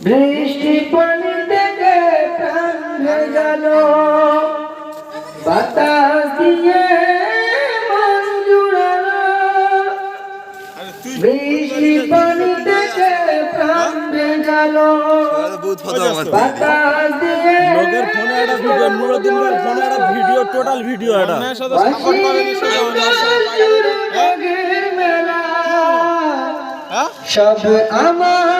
বৃষ্টি পানি থেকে প্রাণ গেল। বাতাস দিয়ে মন জুড়ালো। বৃষ্টি পানি থেকে প্রাণ গেল। বাতাস দিয়ে লোকের ফোনে একটা ভিডিও নুরুদ্দিনের ফোনে একটা ভিডিও টোটাল ভিডিও এটা সব আমার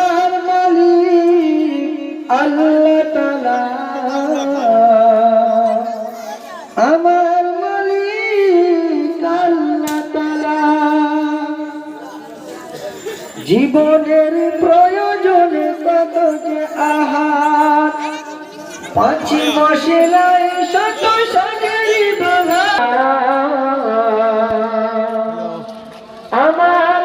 জীবনের প্রয়োজনে কত যে আহার পাঁচ সাগরি আমার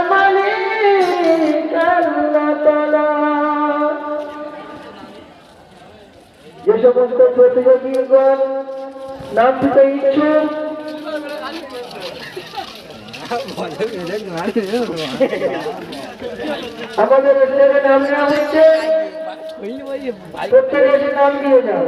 যে সমস্ত প্রতিযোগীগণ নাম দিতে ইচ্ছুক আমাদের স্টেজে নাম নেওয়া হচ্ছে। প্রত্যেকে নাম দিয়ে যাও